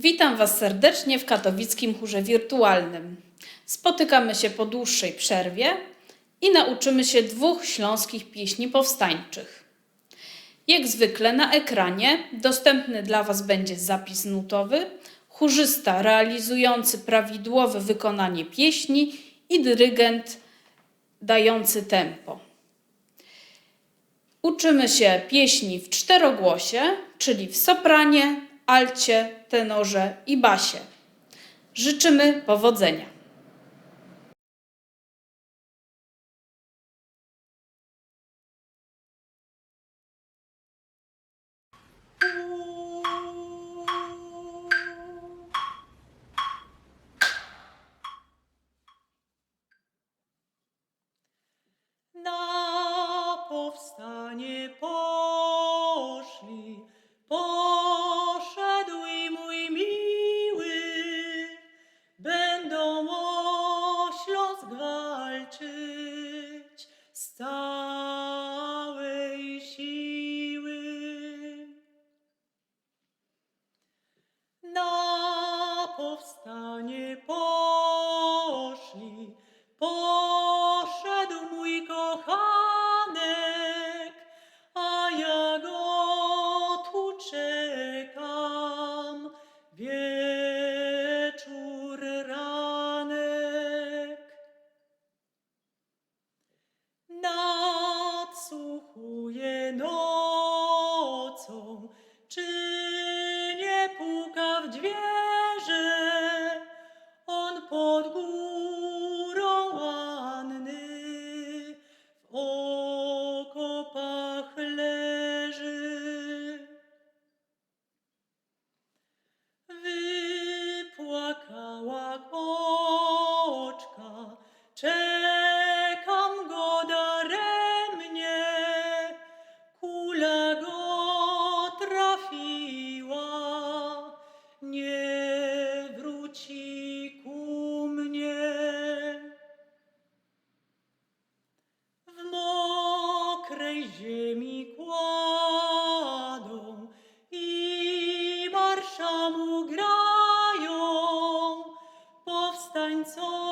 Witam Was serdecznie w katowickim chórze wirtualnym. Spotykamy się po dłuższej przerwie i nauczymy się dwóch śląskich pieśni powstańczych. Jak zwykle na ekranie dostępny dla Was będzie zapis nutowy, chórzysta realizujący prawidłowe wykonanie pieśni i dyrygent dający tempo. Uczymy się pieśni w czterogłosie, czyli w sopranie, alcie, tenorze i basie. Życzymy powodzenia. Na powstanie poszli, poszedł z siły. Na powstanie poszli, poszli Panu grają powstańcowie.